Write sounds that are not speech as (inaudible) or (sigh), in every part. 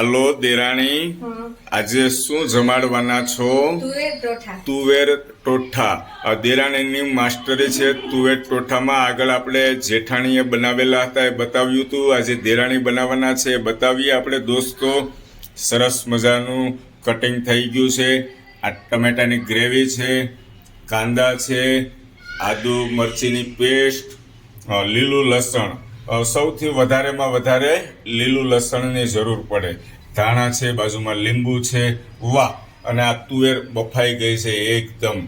Hello દેરાણી આજે શું જમાડવાના છો? તુવેર ટોઠા. આ દેરાણીની માસ્ટરી છે તુવેર ટોઠામાં આગળ આપણે જેઠાણીએ બનાવેલા હતા એ બતાવ્યું હતું આજે દેરાણી બનાવવાના છે બતાવીએ આપણે દોસ્તો. સરસ મજાનું કટિંગ થઈ ગયું છે. આ ટમેટાની ગ્રેવી છે કાંદા છે આદુ મરચીની પેસ્ટ લીલું લસણ. સૌથી વધારેમાં વધારે લીલું લસણની જરૂર પડે. ધાણા છે બાજુમાં લીંબુ છે વાહ! અને આ તુવેર બફાઈ ગઈ છે એકદમ.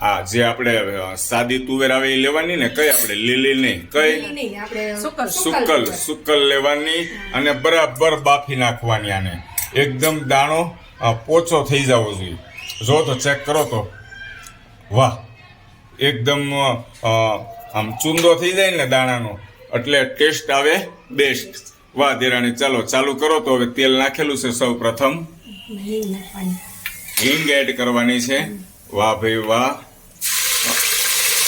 આ જે આપણે સાદી તુવેર આવે એ લેવાની ને? કઈ આપણે? લીલી નહીં. કઈ? નહીં સુકલ. સુકલ સુકલ. લેવાની અને બરાબર બાફી નાખવાની આને. એકદમ દાણો પોચો થઈ જવો જોઈએ. જો તો ચેક કરો તો. વાહ! એકદમ આમ ચૂંદો થઈ જાય ને દાણાનો એટલે ટેસ્ટ આવે બેસ્ટ. વાહ દેરાણી ચાલો, ચાલુ કરો તો હવે તેલ નાખેલું છે સૌ પ્રથમ. હિંગ એડ કરવાની છે. વાહ, ભાઈ, વાહ.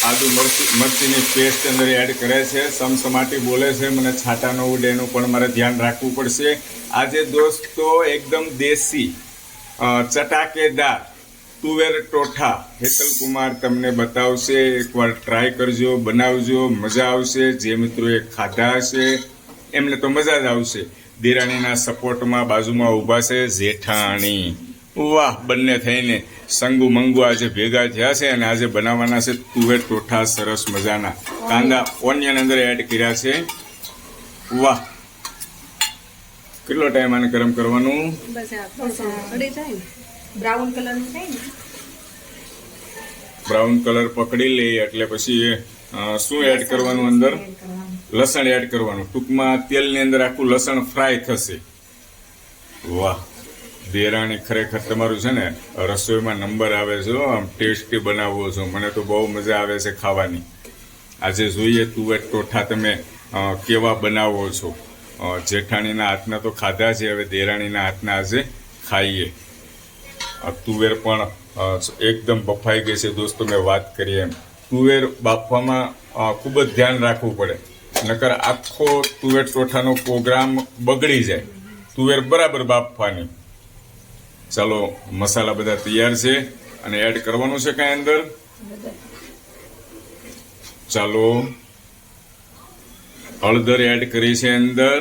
આદુ મરચી, મરચીની પેસ્ટ અંદર એડ કરે છે. સમસમાટી બોલે છે. મને છાટા ન ઉડે, એનું પણ મારે ધ્યાન રાખવું પડશે. આજે દોસ્તો, એકદમ દેશી ચટાકેદાર તુવેર ટોઠા. હેતલ કુમાર તમને બતાવશે. એકવાર ટ્રાય કરજો, બનાવજો, મજા આવશે. જે મિત્રોએ ખાધા હશે, એમને તો મજા જ આવશે. દિરાણીના સપોર્ટમાં બાજુમાં ઊભા છે જેઠાણી. વાહ, બંને થઈને સંગુ મંગુ આજે ભેગા થયા છે અને આજે બનાવવાના છે તુવેર ટોઠા સરસ મજાના. કાંદા ઓનિયન અંદર એડ કર્યા છે. વાહ. કેટલો ટાઈમ આને ગરમ કરવાનું? બ્રાઉન કલર થાય ને? બ્રાઉન કલર પકડી લે એટલે પછી શું એડ કરવાનું અંદર? લસણ એડ કરવાનું. ટૂંકમાં તેલની અંદર આખું લસણ ફ્રાય થશે. વાહ. દેરાણી ખરેખર તમારું છે ને રસોઈમાં નંબર આવે છે આમ ટેસ્ટી બનાવવો છો. મને તો બહુ મજા આવે છે ખાવાની. આજે જોઈએ તુવેર ટોઠા તમે કેવા બનાવો છો. જેઠાણીના હાથના તો ખાધા છે હવે દેરાણીના હાથના આજે ખાઈએ. તુવેર પણ એકદમ બફાઈ ગઈ છે દોસ્તો, મેં વાત કરી એમ. તુવેર બાફવામાં ખૂબ જ ધ્યાન રાખવું પડે. નકર આખો તુવેર ટોઠાનો પ્રોગ્રામ બગડી જાય. તુવેર બરાબર બાફવાની. ચાલો, મસાલા બધા તૈયાર છે અને એડ કરવાનું છે કાંઈ અંદર? ચાલો. હળદર એડ કરી છે અંદર.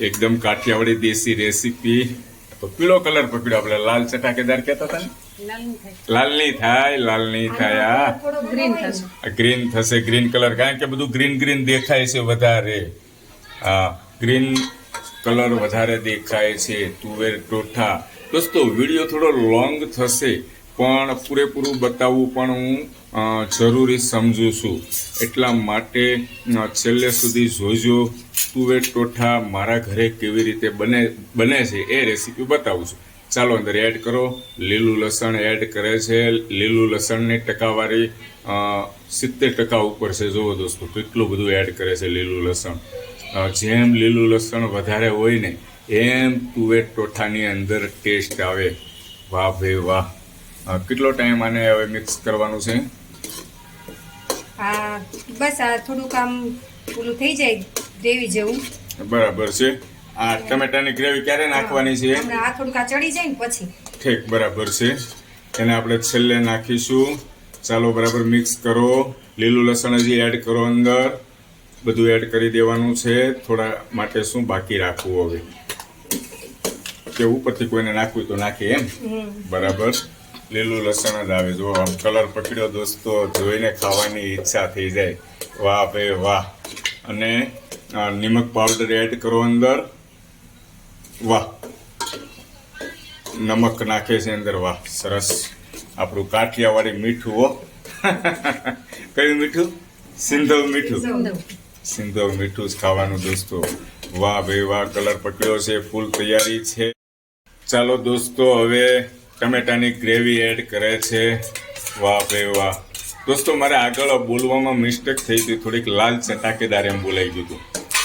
એકદમ કાઠિયાવાડી દેશી રેસીપી. તો પીળો કલર પકડ્યો આપણે લાલ ચટાકેદાર કહેતા હતા ને? લાલ નહીં થાય લાલ નહીં થાય આ ગ્રીન થશે ગ્રીન કલર. કારણ કે બધું ગ્રીન ગ્રીન દેખાય છે વધારે. હા ગ્રીન કલર વધારે દેખાય છે તુવેર ટોઠા. દોસ્તો વીડિયો થોડો લોંગ થશે પણ પૂરેપૂરું બતાવવું પણ હું જરૂરી સમજું છું. એટલા માટે છેલ્લે સુધી જોજો. તુવેર ટોઠા મારા ઘરે કેવી રીતે બને બને છે એ રેસીપી બતાવું છું. ચાલો અંદર એડ કરો. લીલું લસણ એડ કરે છે. લીલું લસણની ટકાવારી સિત્તેર ટકા ઉપર છે. જુઓ દોસ્તો, કેટલું બધું એડ કરે છે લીલું લસણ. જેમ લીલું લસણ વધારે હોય ને, એમ તુવેર ટોઠાની અંદર ટેસ્ટ આવે. વાહ ભાઈ વાહ. કેટલો ટાઈમ આને હવે મિક્સ કરવાનું છે? બસ આ થોડુંક આમ પૂરું થઈ જાય. ગ્રેવી જેવું. બરાબર છે. આ ટમેટાની ગ્રેવી ક્યારે નાખવાની છે? આ થોડુંક આ ચડી જાય ને પછી. ઠીક બરાબર છે. એને આપણે છેલ્લે નાખીશું. ચાલો બરાબર મિક્સ કરો. લીલું લસણ હજી એડ કરો અંદર. બધું એડ કરી દેવાનું છે. થોડા માટે શું બાકી રાખવું હવે? કે ઉપરથી કોઈને નાખવું તો નાખીએ એમ? બરાબર. લીલું લસણ જ આવે. જો કલર પકડ્યો દોસ્તો જોઈને ખાવાની ઈચ્છા થઈ જાય. વાહ ભાઈ વાહ. અને આ નિમક પાવડર એડ કરો અંદર. વાહ. નમક નાખે છે અંદર. વાહ, સરસ. આપણું કાઠિયાવાડી મીઠું, હો. (laughs) કયું મીઠું? સિંધવ મીઠું. સિંધવ મીઠું જ ખાવાનું દોસ્તો. વાહ ભાઈ, વાહ, કલર પકડ્યો છે, ફૂલ તૈયારી છે. ચાલો દોસ્તો, હવે ટમેટાની ગ્રેવી એડ કરે છે. વાહ ભાઈ, વાહ. દોસ્તો મારે આગળ બોલવામાં મિસ્ટેક થઈ હતી. થોડીક લાલ ચટાકેદાર એમ બોલાઈ ગયું હતું.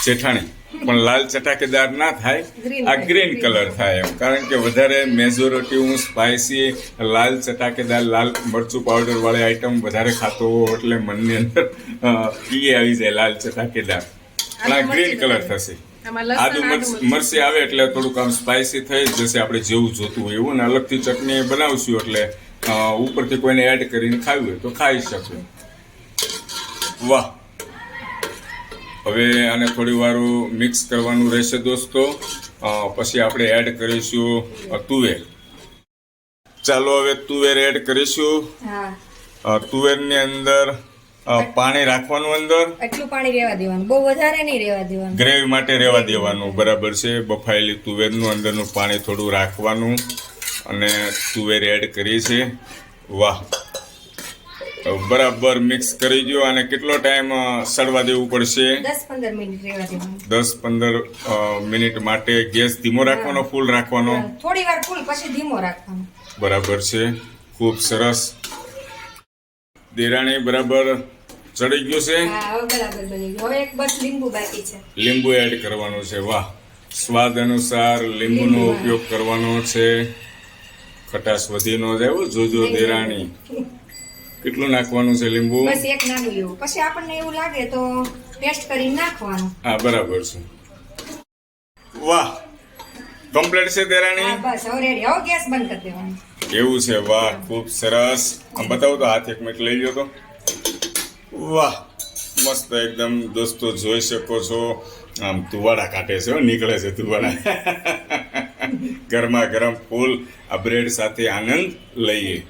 જેઠાણી. પણ લાલ ચટાકેદાર ના થાય આ ગ્રીન કલર થાય એમ. કારણ કે વધારે મેજોરિટી હું સ્પાઇસી લાલ ચટાકેદાર લાલ મરચું પાવડર વાળી આઈટમ વધારે ખાતો હોઉં એટલે મનની અંદર પીએ ઈ આવી જાય લાલ ચટાકેદાર. પણ આ ગ્રીન કલર થશે. આદુ મરસી આવે એટલે થોડુંક આમ સ્પાઇસી થઈ જ જશે. આપણે જેવું જોતું હોય એવું. ને અલગથી ચટણી બનાવશું એટલે ઉપરથી કોઈને એડ કરીને ખાવી હોય તો ખાઈ શકે. વાહ. હવે આને થોડી વાર મિક્સ કરવાનું રહેશે દોસ્તો. પછી આપણે એડ કરીશું તુવેર. ચાલો હવે તુવેર એડ કરીશું. તુવેરની અંદર પાણી રાખવાનું અંદર. એટલું પાણી રહેવા દેવાનું. બહુ વધારે નહીં રહેવા દેવાનું. ગ્રેવી માટે રહેવા દેવાનું. બરાબર છે. બફાયેલી તુવેરનું અંદરનું પાણી થોડું રાખવાનું. અને તુવેર એડ કરી છે વાહ. બરાબર મિક્સ કરી દો અને કેટલો ટાઈમ સડવા દેવું પડશે? દસ પંદર મિનિટ માટે ગેસ ધીમો રાખવાનો ફૂલ રાખવાનો? થોડી વાર ફૂલ પછી ધીમો રાખવાનો. બરાબર છે. ખૂબ સરસ. દેરાણી બરાબર. ચડી ગયું છે? હવે એક બસ લીંબુ બાકી છે. લીંબુ એડ કરવાનું છે. વાહ. સ્વાદ અનુસાર લીંબુનો. ઉપયોગ કરવાનો છે. ખટાશ વધી ન જાય જોજો દેરાણી. કેટલું નાખવાનું છે લીંબુ? બસ એક નાનું એવું પછી આપણને એવું લાગે તો પેસ્ટ કરી નાખવાનું. હા બરાબર છે. વાહ કમ્પ્લીટ છે દેરાણી? બસ હવે રેડી હવે ગેસ બંધ કરી દેવાનું. એવું છે વાહ ખૂબ સરસ. આમ બતાવો તો હાથ એક મિનિટ લઈ લો તો. વાહ મસ્ત એકદમ દોસ્તો જોઈ શકો છો. આમ તુવાડા કાઢે છે હો, નીકળે છે તુવાડા. (laughs) ગરમા ગરમ ફૂલ આ બ્રેડ સાથે આનંદ લઈએ.